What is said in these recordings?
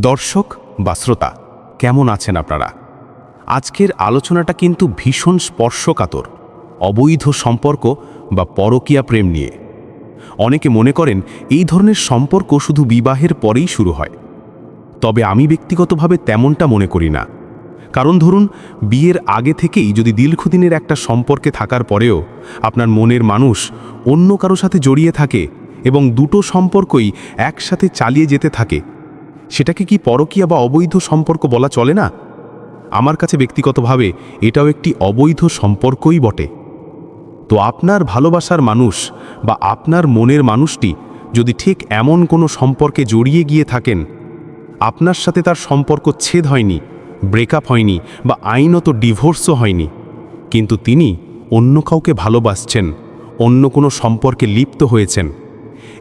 দর্শক বা শ্রোতা, কেমন আছেন আপনারা? আজকের আলোচনাটা কিন্তু ভীষণ স্পর্শকাতর, অবৈধ সম্পর্ক বা পরকীয়া প্রেম নিয়ে। অনেকে মনে করেন এই ধরনের সম্পর্ক শুধু বিবাহের পরেই শুরু হয়। তবে আমি ব্যক্তিগতভাবে তেমনটা মনে করি না। কারণ ধরুন, বিয়ের আগে থেকেই যদি দীর্ঘদিনের একটা সম্পর্কে থাকার পরেও আপনার মনের মানুষ অন্য কারও সাথে জড়িয়ে থাকে এবং দুটো সম্পর্কই একসাথে চালিয়ে যেতে থাকে সেটাকে কি পরকীয়া বা অবৈধ সম্পর্ক বলা চলে না? আমার কাছে ব্যক্তিগতভাবে এটাও একটি অবৈধ সম্পর্কই বটে। তো আপনার ভালোবাসার মানুষ বা আপনার মনের মানুষটি যদি ঠিক এমন কোনো সম্পর্কে জড়িয়ে গিয়ে থাকেন, আপনার সাথে তার সম্পর্ক ছেদ হয়নি ব্রেকআপ হয়নি বা আইনত ডিভোর্সও হয়নি, কিন্তু তিনি অন্য কাউকে ভালোবাসছেন, অন্য কোনো সম্পর্কে লিপ্ত হয়েছেন,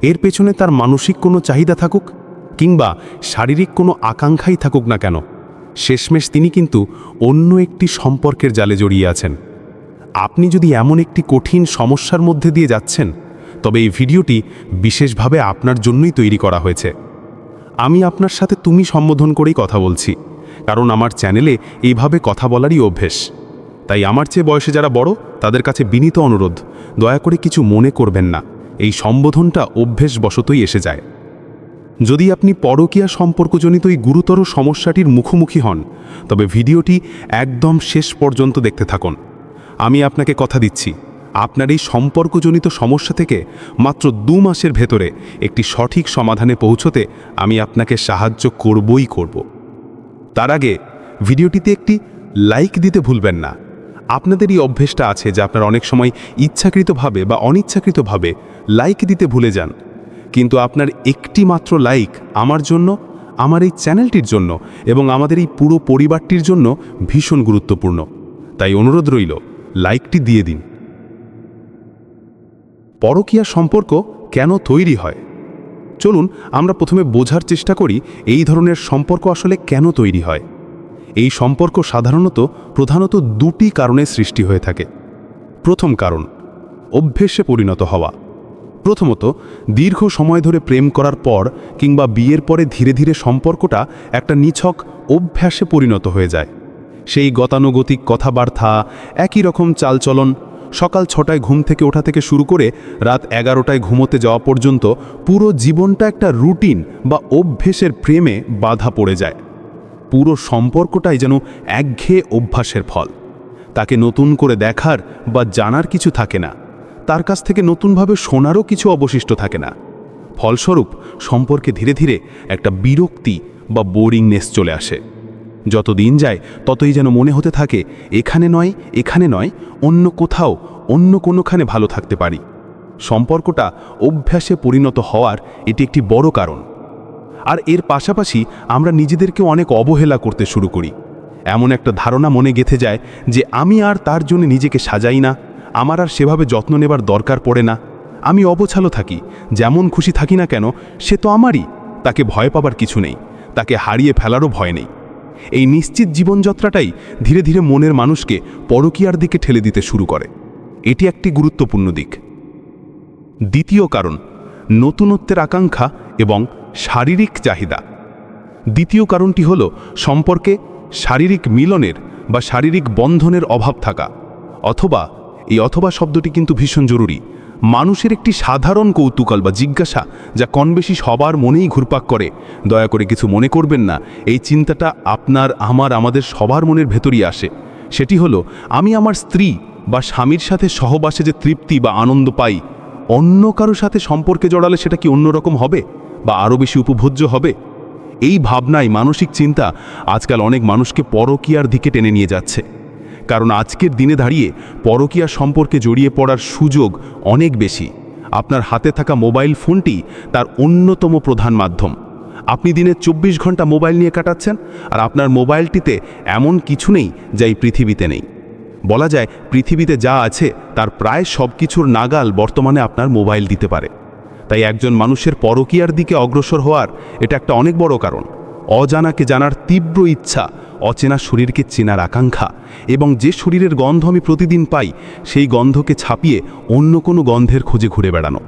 এর পেছনে তার মানসিক কোনো চাহিদা থাকুক? কিংবা শারীরিক কোনো আকাঙ্ক্ষাই থাকুক না কেন, শেষমেশ তিনি কিন্তু অন্য একটি সম্পর্কের জালে জড়িয়ে আছেন। আপনি যদি এমন একটি কঠিন সমস্যার মধ্যে দিয়ে যাচ্ছেন, তবে এই ভিডিওটি বিশেষভাবে আপনার জন্যই তৈরি করা হয়েছে। আমি আপনার সাথে তুমি সম্বোধন করেই কথা বলছি, কারণ আমার চ্যানেলে এইভাবে কথা বলারই অভ্যেস। তাই আমার চেয়ে বয়সে যারা বড়, তাদের কাছে বিনীত অনুরোধ, দয়া করে কিছু মনে করবেন না, এই সম্বোধনটা অভ্যেসবশতই এসে যায়। যদি আপনি পরকীয়া সম্পর্কজনিত এই গুরুতর সমস্যাটির মুখোমুখি হন, তবে ভিডিওটি একদম শেষ পর্যন্ত দেখতে থাকুন। আমি আপনাকে কথা দিচ্ছি, আপনার এই সম্পর্কজনিত সমস্যা থেকে মাত্র দু মাসের ভেতরে একটি সঠিক সমাধানে পৌঁছতে আমি আপনাকে সাহায্য করবই করব। তার আগে, ভিডিওটিতে একটি লাইক দিতে ভুলবেন না। আপনাদের এই অভ্যেসটা আছে যে আপনার অনেক সময় ইচ্ছাকৃতভাবে বা অনিচ্ছাকৃতভাবে লাইক দিতে ভুলে যান। কিন্তু আপনার একটি মাত্র লাইক আমার জন্য, আমার এই চ্যানেলটির জন্য এবং আমাদের এই পুরো পরিবারটির জন্য ভীষণ গুরুত্বপূর্ণ। তাই অনুরোধ রইল লাইকটি দিয়ে দিন। পরকীয়া সম্পর্ক কেন তৈরি হয়? চলুন, আমরা প্রথমে বোঝার চেষ্টা করি এই ধরনের সম্পর্ক আসলে কেন তৈরি হয়। এই সম্পর্ক সাধারণত প্রধানত দুটি কারণে সৃষ্টি হয়ে থাকে। প্রথম কারণ, অভ্যেসে পরিণত হওয়া। প্রথমত, দীর্ঘ সময় ধরে প্রেম করার পর কিংবা বিয়ের পরে ধীরে ধীরে সম্পর্কটা একটা নিছক অভ্যাসে পরিণত হয়ে যায়। সেই গতানুগতিক কথাবার্তা, একই রকম চালচলন, সকাল ছটায় ঘুম থেকে ওঠা থেকে শুরু করে রাত এগারোটায় ঘুমোতে যাওয়া পর্যন্ত পুরো জীবনটা একটা রুটিন বা অভ্যেসের প্রেমে বাধা পড়ে যায়। পুরো সম্পর্কটাই যেন একঘেয়ে অভ্যাসের ফল। তাকে নতুন করে দেখার বা জানার কিছু থাকে না। তার কাছ থেকে নতুনভাবে শোনারও কিছু অবশিষ্ট থাকে না। ফলস্বরূপ, সম্পর্কে ধীরে ধীরে একটা বিরক্তি বা বোরিংনেস চলে আসে। যত দিন যায়, ততই যেন মনে হতে থাকে, এখানে নয় এখানে নয়, অন্য কোথাও, অন্য কোনোখানে ভালো থাকতে পারি। সম্পর্কটা অভ্যাসে পরিণত হওয়ার এটি একটি বড় কারণ। আর এর পাশাপাশি আমরা নিজেদেরকে অনেক অবহেলা করতে শুরু করি। এমন একটা ধারণা মনে গেথে যায় যে আমি আর তার জন্য নিজেকে সাজাই না আমার আর সেভাবে যত্ন নেবার দরকার পড়ে না। আমি অবছালো থাকি, যেমন খুশি থাকি না কেন, সে তো আমারই। তাকে ভয় পাবার কিছু নেই, তাকে হারিয়ে ফেলারও ভয় নেই। এই নিশ্চিত জীবনযাত্রাটাই ধীরে ধীরে মনের মানুষকে পরকীয়ার দিকে ঠেলে দিতে শুরু করে। এটি একটি গুরুত্বপূর্ণ দিক। দ্বিতীয় কারণ, নতুনত্বের আকাঙ্ক্ষা এবং শারীরিক চাহিদা। দ্বিতীয় কারণটি হল সম্পর্কে শারীরিক মিলনের বা শারীরিক বন্ধনের অভাব থাকা, অথবা এই অথবা শব্দটি কিন্তু ভীষণ জরুরি। মানুষের একটি সাধারণ কৌতূকল বা জিজ্ঞাসা যা কমবেশি সবার মনেই ঘুরপাক করে। দয়া করে কিছু মনে করবেন না, এই চিন্তাটা আপনার, আমার, আমাদের সবার মনের ভেতরই আসে। সেটি হলো, আমি আমার স্ত্রী বা স্বামীর সাথে সহবাসে যে তৃপ্তি বা আনন্দ পাই, অন্য কারও সাথে সম্পর্কে জড়ালে সেটা কি অন্যরকম হবে বা আরও বেশি উপভোজ্য হবে? এই ভাবনায় মানসিক চিন্তা আজকাল অনেক মানুষকে পরকীয়ার দিকে টেনে নিয়ে যাচ্ছে। কারণ আজকের দিনে দাঁড়িয়ে পরকীয়া সম্পর্কে জড়িয়ে পড়ার সুযোগ অনেক বেশি। আপনার হাতে থাকা মোবাইল ফোনটি তার অন্যতম প্রধান মাধ্যম। আপনি দিনে চব্বিশ ঘণ্টা মোবাইল নিয়ে কাটাচ্ছেন আর আপনার মোবাইলটিতে এমন কিছু নেই যা এই পৃথিবীতে নেই। বলা যায়, পৃথিবীতে যা আছে তার প্রায় সব কিছুর নাগাল বর্তমানে আপনার মোবাইল দিতে পারে। তাই একজন মানুষের পরকীয়ার দিকে অগ্রসর হওয়ার এটা একটা অনেক বড় কারণ। অজানাকে জানার তীব্র ইচ্ছা অচেনা শরীরকে চেনার আকাঙ্ক্ষা এবং যে শরীরের গন্ধ আমি প্রতিদিন পাই, সেই গন্ধকে ছাপিয়ে অন্য কোনো গন্ধের খোঁজে ঘুরে বেড়ানো।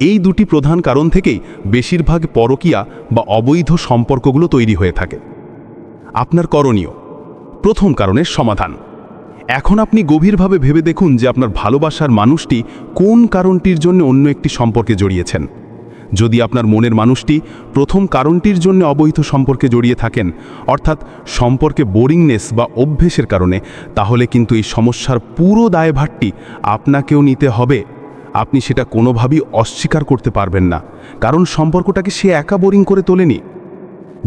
এই দুটি প্রধান কারণ থেকেই বেশিরভাগ পরকীয়া বা অবৈধ সম্পর্কগুলো তৈরি হয়ে থাকে। আপনার করণীয়। প্রথম কারণের সমাধান। এখন আপনি গভীরভাবে ভেবে দেখুন যে আপনার ভালোবাসার মানুষটি কোন কারণটির জন্য অন্য একটি সম্পর্কে জড়িয়েছেন। যদি আপনার মনের মানুষটি প্রথম কারণটির জন্য অবৈধ সম্পর্কে জড়িয়ে থাকেন, অর্থাৎ সম্পর্কে বোরিংনেস বা অভ্যেসের কারণে, তাহলে কিন্তু এই সমস্যার পুরো দায়ভারটি আপনাকেও নিতে হবে। আপনি সেটা কোনোভাবেই অস্বীকার করতে পারবেন না, কারণ সম্পর্কটাকে সে একা বোরিং করে তোলেনি।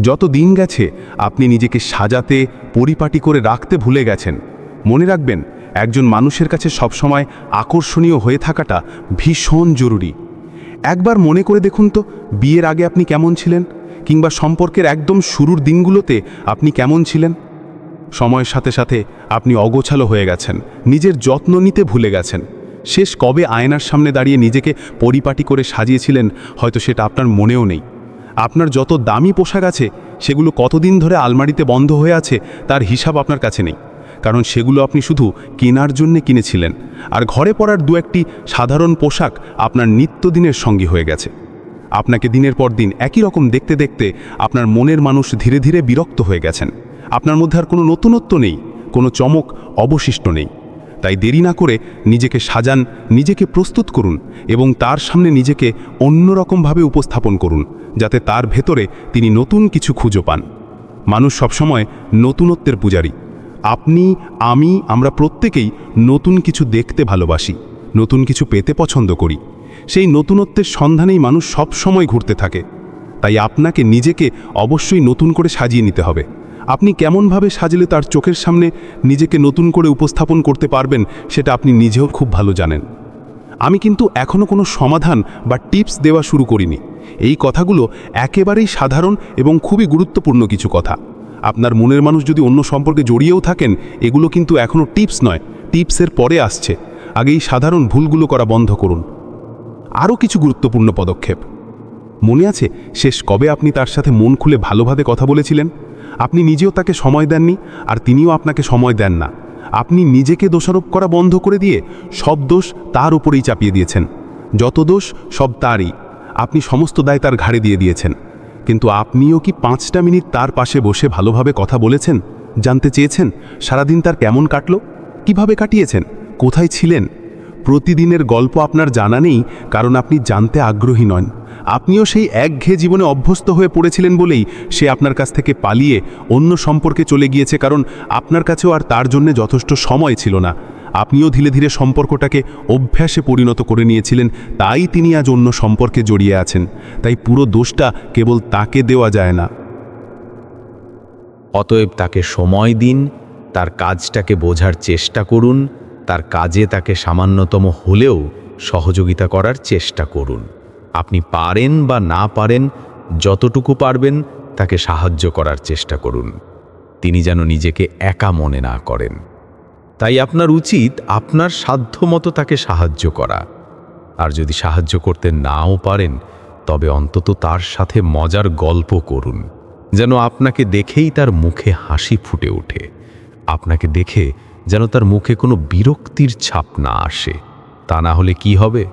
যত দিন গেছে, আপনি নিজেকে সাজাতে, পরিপাটি করে রাখতে ভুলে গেছেন। মনে রাখবেন, একজন মানুষের কাছে সবসময় আকর্ষণীয় হয়ে থাকাটা ভীষণ জরুরি। একবার মনে করে দেখুন তো, বিয়ের আগে আপনি কেমন ছিলেন? কিংবা সম্পর্কের একদম শুরুর দিনগুলোতে আপনি কেমন ছিলেন? সময়ের সাথে সাথে আপনি অগোছালো হয়ে গেছেন, নিজের যত্ন নিতে ভুলে গেছেন। শেষ কবে আয়নার সামনে দাঁড়িয়ে নিজেকে পরিপাটি করে সাজিয়েছিলেন, হয়তো সেটা আপনার মনেও নেই। আপনার যত দামি পোশাক আছে, সেগুলো কতদিন ধরে আলমারিতে বন্ধ হয়ে আছে, তার হিসাব আপনার কাছে নেই। কারণ সেগুলো আপনি শুধু কেনার জন্য কিনেছিলেন। আর ঘরে পরার দু একটি সাধারণ পোশাক আপনার নিত্যদিনের সঙ্গী হয়ে গেছে। আপনাকে দিনের পর দিন একই রকম দেখতে দেখতে আপনার মনের মানুষ ধীরে ধীরে বিরক্ত হয়ে গেছেন। আপনার মধ্যে আর কোনো নতুনত্ব নেই, কোনো চমক অবশিষ্ট নেই। তাই দেরি না করে নিজেকে সাজান, নিজেকে প্রস্তুত করুন এবং তার সামনে নিজেকে অন্যরকমভাবে উপস্থাপন করুন, যাতে তার ভেতরে তিনি নতুন কিছু খুঁজো পান। মানুষ সবসময় নতুনত্বের পূজারী। আপনি, আমি, আমরা প্রত্যেকেই নতুন কিছু দেখতে ভালোবাসি, নতুন কিছু পেতে পছন্দ করি। সেই নতুনত্বের সন্ধানেই মানুষ সব সময় ঘুরতে থাকে। তাই আপনাকে নিজেকে অবশ্যই নতুন করে সাজিয়ে নিতে হবে। আপনি কেমনভাবে সাজলে তার চোখের সামনে নিজেকে নতুন করে উপস্থাপন করতে পারবেন, সেটা আপনি নিজেও খুব ভালো জানেন। আমি কিন্তু এখনও কোনো সমাধান বা টিপস দেওয়া শুরু করিনি। এই কথাগুলো একেবারেই সাধারণ এবং খুবই গুরুত্বপূর্ণ কিছু কথা। আপনার মনের মানুষ যদি অন্য সম্পর্কে জড়িয়েও থাকেন, এগুলো কিন্তু এখনও টিপস নয়, টিপসের পরে আসছে। আগে এই সাধারণ ভুলগুলো করা বন্ধ করুন। আরও কিছু গুরুত্বপূর্ণ পদক্ষেপ। মনে আছে, শেষ কবে আপনি তার সাথে মন খুলে ভালোভাবে কথা বলেছিলেন? আপনি নিজেও তাকে সময় দেননি, আর তিনিও আপনাকে সময় দেন না। আপনি নিজেকে দোষারোপ করা বন্ধ করে দিয়ে সব দোষ তার উপরেই চাপিয়ে দিয়েছেন। যত দোষ সব তারই। আপনি সমস্ত দায় তার ঘাড়ে দিয়ে দিয়েছেন। কিন্তু আপনিও কি পাঁচটা মিনিট তার পাশে বসে ভালোভাবে কথা বলেছেন? জানতে চেয়েছেন? সারাদিন তার কেমন কাটল? কীভাবে কাটিয়েছেন? কোথায় ছিলেন? প্রতিদিনের গল্প আপনার জানা নেই, কারণ আপনি জানতে আগ্রহী নন। আপনিও সেই একঘেয়ে জীবনে অভ্যস্ত হয়ে পড়েছিলেন বলেই সে আপনার কাছ থেকে পালিয়ে অন্য সম্পর্কে চলে গিয়েছে, কারণ আপনার কাছেও আর তার জন্য যথেষ্ট সময় ছিল না। আপনিও ধীরে ধীরে সম্পর্কটাকে অভ্যাসে পরিণত করে নিয়েছিলেন, তাই তিনি আজ অন্য সম্পর্কে জড়িয়ে আছেন। তাই পুরো দোষটা কেবল তাকে দেওয়া যায় না। অতএব তাকে সময় দিন, তার কাজটাকে বোঝার চেষ্টা করুন, তার কাজে তাকে সামান্যতম হলেও সহযোগিতা করার চেষ্টা করুন। আপনি পারেন বা না পারেন, যতটুকু পারবেন তাকে সাহায্য করার চেষ্টা করুন। তিনি যেন নিজেকে একা মনে না করেন। তাই আপনার উচিত আপনার সাধ্যমতো তাকে সাহায্য করা। আর যদি সাহায্য করতে নাও পারেন, তবে অন্তত তার সাথে মজার গল্প করুন। যেন আপনাকে দেখেই তার মুখে হাসি ফুটে ওঠে। আপনাকে দেখে যেন তার মুখে কোনো বিরক্তির ছাপ না আসে। তা না হলে কি হবে?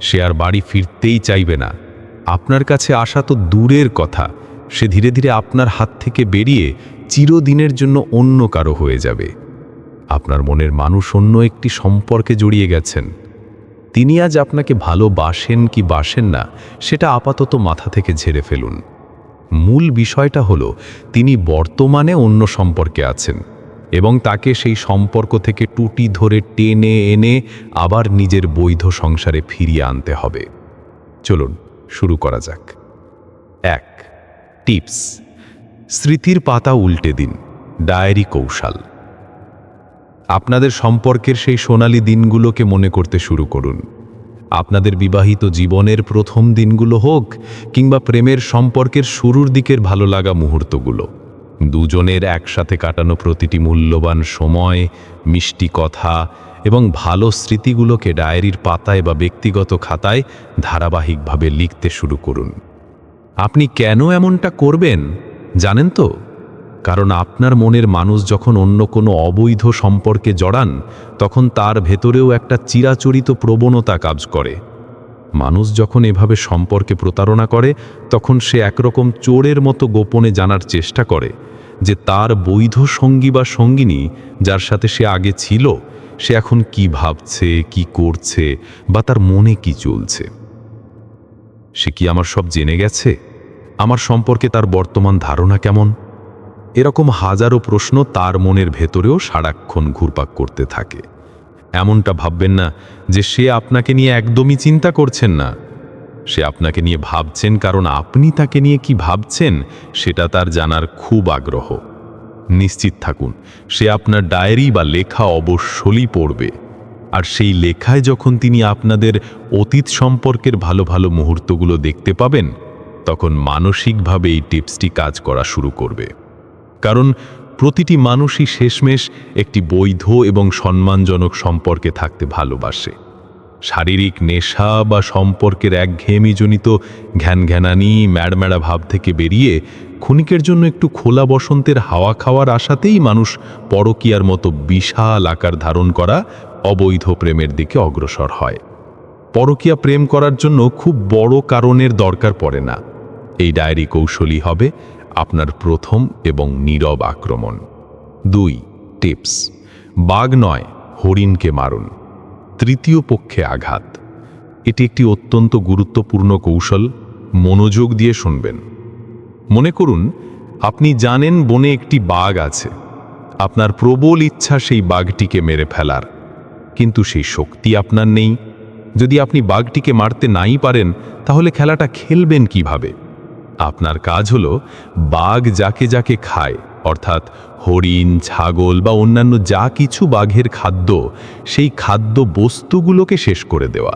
সে আর বাড়ি ফিরতেই চাইবে না। আপনার কাছে আসা তো দূরের কথা। সে ধীরে ধীরে আপনার হাত থেকে বেরিয়ে চিরদিনের জন্য অন্য কারও হয়ে যাবে। আপনার মনের মানুষ অন্য একটি সম্পর্কে জড়িয়ে গেছেন। তিনি আজ আপনাকে ভালোবাসেন কি বাসেন না, সেটা আপাতত মাথা থেকে ঝেড়ে ফেলুন। মূল বিষয়টা হলো, তিনি বর্তমানে অন্য সম্পর্কে আছেন এবং তাকে সেই সম্পর্ক থেকে টুটি ধরে টেনে এনে আবার নিজের বৈধ সংসারে ফিরিয়ে আনতে হবে। চলুন, শুরু করা যাক। এক, টিপস। স্মৃতির পাতা উল্টে দিন। ডায়েরি কৌশল। আপনাদের সম্পর্কের সেই সোনালি দিনগুলোকে মনে করতে শুরু করুন। আপনাদের বিবাহিত জীবনের প্রথম দিনগুলো হোক কিংবা প্রেমের সম্পর্কের শুরুর দিকের ভালো লাগা মুহূর্তগুলো। দুজনের একসাথে কাটানো প্রতিটি মূল্যবান সময়, মিষ্টি কথা এবং ভালো স্মৃতিগুলোকে ডায়েরির পাতায় বা ব্যক্তিগত খাতায় ধারাবাহিকভাবে লিখতে শুরু করুন। আপনি কেন এমনটা করবেন? জানেন তো? কারণ আপনার মনের মানুষ যখন অন্য কোনো অবৈধ সম্পর্কে জড়ান, তখন তার ভেতরেও একটা চিরাচরিত প্রবণতা কাজ করে। মানুষ যখন এভাবে সম্পর্কে প্রতারণা করে, তখন সে একরকম চোরের মতো গোপনে জানার চেষ্টা করে যে তার বৈধ সঙ্গী বা সঙ্গিনী যার সাথে সে আগে ছিল, সে এখন কি ভাবছে, কি করছে বা তার মনে কি চলছে। সে কি আমার সব জেনে গেছে? আমার সম্পর্কে তার বর্তমান ধারণা কেমন? এরকম হাজারো প্রশ্ন তার মনের ভেতরেও সারাক্ষণ ঘুরপাক করতে থাকে। এমনটা ভাববেন না যে সে আপনাকে নিয়ে একদমই চিন্তা করছেন না। সে আপনাকে নিয়ে ভাবছেন কারণ আপনি তাকে নিয়ে কি ভাবছেন, সেটা তার জানার খুব আগ্রহ। নিশ্চিত থাকুন, সে আপনার ডায়েরি বা লেখা অবশ্যই পড়বে। আর সেই লেখায় যখন তিনি আপনাদের অতীত সম্পর্কের ভালো ভালো মুহূর্তগুলো দেখতে পাবেন, তখন মানসিকভাবে এই টিপসটি কাজ করা শুরু করবে। কারণ প্রতিটি মানুষই শেষমেশ একটি বৈধ এবং সম্মানজনক সম্পর্কে থাকতে ভালোবাসে। শারীরিক নেশা বা সম্পর্কের একঘেয়েমিজনিত ঘ্যানঘ্যানানি, ম্যাড়ম্যাড়া ভাব থেকে বেরিয়ে ক্ষণিকের জন্য একটু খোলা বসন্তের হাওয়া খাওয়ার আশাতেই মানুষ পরকিয়ার মতো বিশাল আকার ধারণ করা অবৈধ প্রেমের দিকে অগ্রসর হয়। পরকীয়া প্রেম করার জন্য খুব বড় কারণের দরকার পড়ে না। এই ডায়েরি কৌশলী হবে আপনার প্রথম এবং নীরব আক্রমণ। দুই, টিপস। বাঘ নয়, হরিণকে মারুন। তৃতীয় পক্ষে আঘাত। এটি একটি অত্যন্ত গুরুত্বপূর্ণ কৌশল, মনোযোগ দিয়ে শুনবেন। মনে করুন, আপনি জানেন বনে একটি বাঘ আছে। আপনার প্রবল ইচ্ছা সেই বাঘটিকে মেরে ফেলার। কিন্তু সেই শক্তি আপনার নেই। যদি আপনি বাঘটিকে মারতে নাই পারেন, তাহলে খেলাটা খেলবেন কীভাবে? আপনার কাজ হল বাঘ যাকে যাকে খায়, অর্থাৎ হরিণ, ছাগল বা অন্যান্য যা কিছু বাঘের খাদ্য, সেই খাদ্য বস্তুগুলোকে শেষ করে দেওয়া।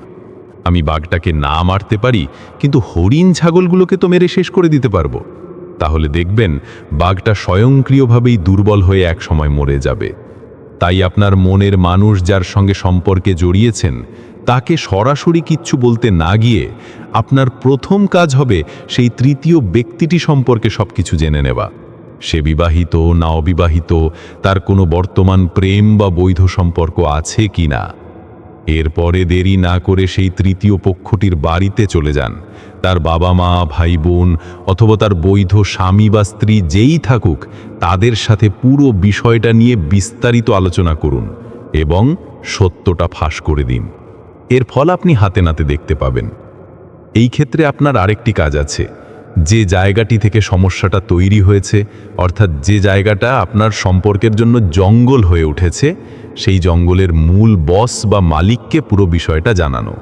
আমি বাঘটাকে না মারতে পারি, কিন্তু হরিণ, ছাগলগুলোকে তো মেরে শেষ করে দিতে পারব। তাহলে দেখবেন বাঘটা স্বয়ংক্রিয়ভাবেই দুর্বল হয়ে একসময় মরে যাবে। তাই আপনার মনের মানুষ যার সঙ্গে সম্পর্কে জড়িয়েছেন তাকে সরাসরি কিচ্ছু বলতে না গিয়ে আপনার প্রথম কাজ হবে সেই তৃতীয় ব্যক্তিটি সম্পর্কে সব কিছু জেনে নেওয়া। সে বিবাহিত না অবিবাহিত, তার কোনো বর্তমান প্রেম বা বৈধ সম্পর্ক আছে কি না? এরপরে দেরি না করে সেই তৃতীয় পক্ষটির বাড়িতে চলে যান। তার বাবা মা ভাই বোন অথবা তার বৈধ স্বামী বা স্ত্রী যেই থাকুক, তাদের সাথে পুরো বিষয়টা নিয়ে বিস্তারিত আলোচনা করুন এবং সত্যটা ফাঁস করে দিন। এর ফল আপনি হাতে নাতে দেখতে পাবেন। এই ক্ষেত্রে আপনার আরেকটি কাজ আছে। যে জায়গাটি থেকে সমস্যাটা তৈরি হয়েছে, অর্থাৎ যে জায়গাটা আপনার সম্পর্কের জন্য জঙ্গল হয়ে উঠেছে, সেই জঙ্গলের মূল বস বা মালিককে পুরো বিষয়টা জানানো।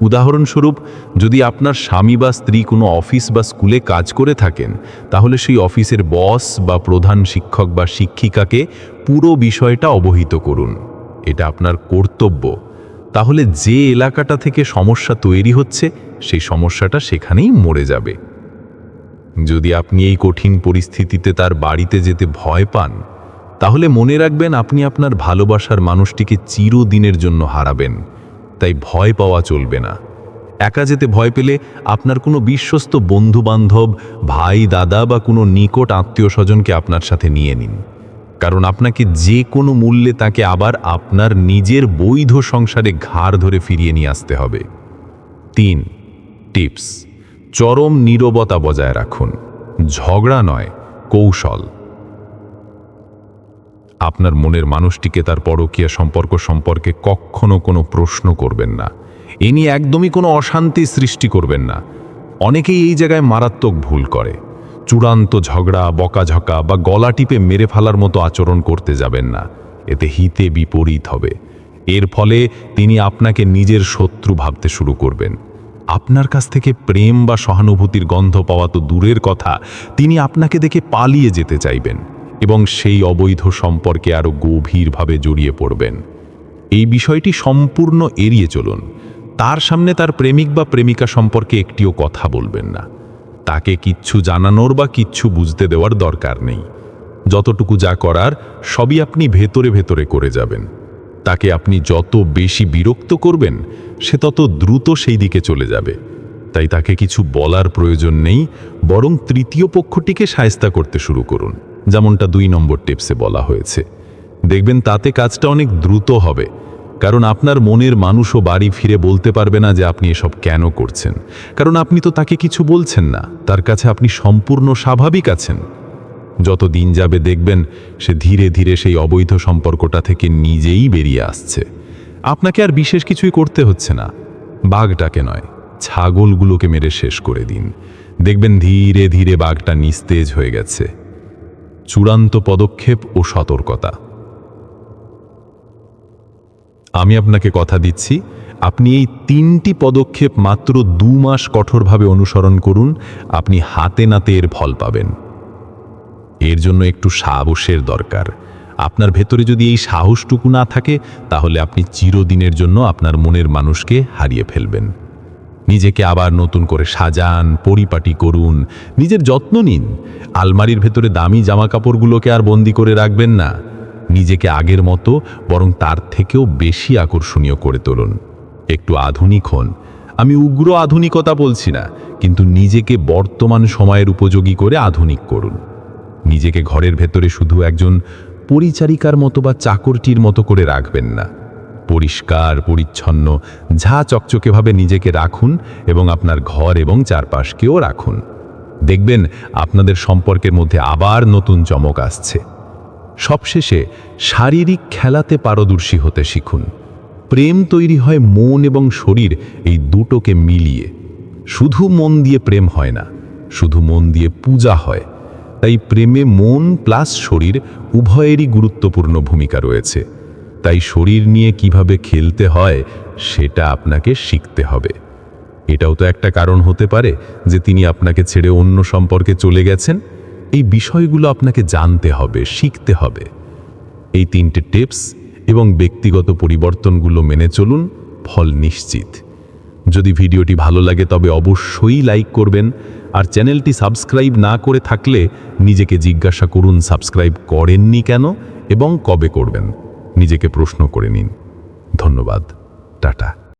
উদাহরণস্বরূপ, যদি আপনার স্বামী বা স্ত্রী কোনো অফিস বা স্কুলে কাজ করে থাকেন, তাহলে সেই অফিসের বস বা প্রধান শিক্ষক বা শিক্ষিকাকে পুরো বিষয়টা অবহিত করুন। এটা আপনার কর্তব্য। তাহলে যে এলাকাটা থেকে সমস্যা তৈরি হচ্ছে, সেই সমস্যাটা সেখানেই মরে যাবে। যদি আপনি এই কঠিন পরিস্থিতিতে তার বাড়িতে যেতে ভয় পান, তাহলে মনে রাখবেন আপনি আপনার ভালোবাসার মানুষটিকে চিরদিনের জন্য হারাবেন। তাই ভয় পাওয়া চলবে না। একা যেতে ভয় পেলে আপনার কোনো বিশ্বস্ত বন্ধু-বান্ধব, ভাই, দাদা বা কোনো নিকট আত্মীয় স্বজনকে আপনার সাথে নিয়ে নিন। কারণ আপনাকে যে কোনো মূল্যে তাকে আবার আপনার নিজের বৈধ সংসারে ঘাড় ধরে ফিরিয়ে নিয়ে আসতে হবে। তিন, টিপস। চরম নীরবতা বজায় রাখুন। ঝগড়া নয়, কৌশল। আপনার মনের মানুষটিকে তার পরকীয়া সম্পর্ক সম্পর্কে কখনো কোনো প্রশ্ন করবেন না। এ নিয়ে একদমই কোনো অশান্তি সৃষ্টি করবেন না। অনেকেই এই জায়গায় মারাত্মক ভুল করে। চূড়ান্ত ঝগড়া, বকাঝকা বা গলা টিপে মেরে ফেলার মতো আচরণ করতে যাবেন না। এতে হিতে বিপরীত হবে। এর ফলে তিনি আপনাকে নিজের শত্রু ভাবতে শুরু করবেন। আপনার কাছ থেকে প্রেম বা সহানুভূতির গন্ধ পাওয়া তো দূরের কথা, তিনি আপনাকে দেখে পালিয়ে যেতে চাইবেন এবং সেই অবৈধ সম্পর্কে আরও গভীরভাবে জড়িয়ে পড়বেন। এই বিষয়টি সম্পূর্ণ এড়িয়ে চলুন। তার সামনে তার প্রেমিক বা প্রেমিকা সম্পর্কে একটিও কথা বলবেন না। তাকে কিচ্ছু জানানোর বা কিচ্ছু বুঝতে দেওয়ার দরকার নেই। যতটুকু যা করার, সবই আপনি ভেতরে ভেতরে করে যাবেন। তাকে আপনি যত বেশি বিরক্ত করবেন, সে তত দ্রুত সেই দিকে চলে যাবে। তাই তাকে কিছু বলার প্রয়োজন নেই, বরং তৃতীয় পক্ষটিকে সায়স্তা করতে শুরু করুন। যেমনটা দুই নম্বর টিপসে বলা হয়েছে। দেখবেন তাতে কাজটা অনেক দ্রুত হবে। কারণ আপনার মনের মানুষও বাড়ি ফিরে বলতে পারবে না যে আপনি এসব কেন করছেন। কারণ আপনি তো তাকে কিছু বলছেন না। তার কাছে আপনি সম্পূর্ণ স্বাভাবিক আছেন। যত দিন যাবে দেখবেন সে ধীরে ধীরে সেই অবৈধ সম্পর্কটা থেকে নিজেই বেরিয়ে আসছে। আপনাকে আর বিশেষ কিছুই করতে হচ্ছে না। বাঘটাকে নয়, ছাগলগুলোকে মেরে শেষ করে দিন। দেখবেন ধীরে ধীরে বাঘটা নিস্তেজ হয়ে গেছে। চূড়ান্ত পদক্ষেপ ও সতর্কতা। আমি আপনাকে কথা দিচ্ছি, আপনি এই তিনটি পদক্ষেপ মাত্র দু মাস কঠোরভাবে অনুসরণ করুন, আপনি হাতে নাতে এর ফল পাবেন। এর জন্য একটু সাহসের দরকার। আপনার ভেতরে যদি এই সাহসটুকু না থাকে, তাহলে আপনি চিরদিনের জন্য আপনার মনের মানুষকে হারিয়ে ফেলবেন। নিজেকে আবার নতুন করে সাজান, পরিপাটি করুন, নিজের যত্ন নিন। আলমারির ভেতরে দামি জামা কাপড়গুলোকে আর বন্দি করে রাখবেন না। নিজেকে আগের মতো বরং তার থেকেও বেশি আকর্ষণীয় করে তুলুন। একটু আধুনিক হন। আমি উগ্র আধুনিকতা বলছি না, কিন্তু নিজেকে বর্তমান সময়ের উপযোগী করে আধুনিক করুন। নিজেকে ঘরের ভেতরে শুধু একজন পরিচারিকার মতো বা চাকরটির মতো করে রাখবেন না। পরিষ্কার, পরিচ্ছন্ন, ঝা চকচকেভাবে নিজেকে রাখুন এবং আপনার ঘর এবং চারপাশকেও রাখুন। দেখবেন আপনাদের সম্পর্কের মধ্যে আবার নতুন চমক আসছে। সবশেষে শারীরিক খেলাতে পারদর্শী হতে শিখুন। প্রেম তৈরি হয় মন এবং শরীর এই দুটোকে মিলিয়ে। শুধু মন দিয়ে প্রেম হয় না, শুধু মন দিয়ে পূজা হয়। তাই প্রেমে মন প্লাস শরীর উভয়েরই গুরুত্বপূর্ণ ভূমিকা রয়েছে। তাই শরীর নিয়ে কীভাবে খেলতে হয়, সেটা আপনাকে শিখতে হবে। এটাও তো একটা কারণ হতে পারে যে তিনি আপনাকে ছেড়ে অন্য সম্পর্কে চলে গেছেন। এই বিষয়গুলো আপনাকে জানতে হবে, শিখতে হবে। এই তিনটে টিপস এবং ব্যক্তিগত পরিবর্তনগুলো মেনে চলুন, ফল নিশ্চিত। যদি ভিডিওটি ভালো লাগে, তবে অবশ্যই লাইক করবেন আর চ্যানেলটি সাবস্ক্রাইব না করে থাকলে নিজেকে জিজ্ঞাসা করুন, সাবস্ক্রাইব করেননি কেন এবং কবে করবেন। নিজেকে প্রশ্ন করে নিন। ধন্যবাদ। টাটা।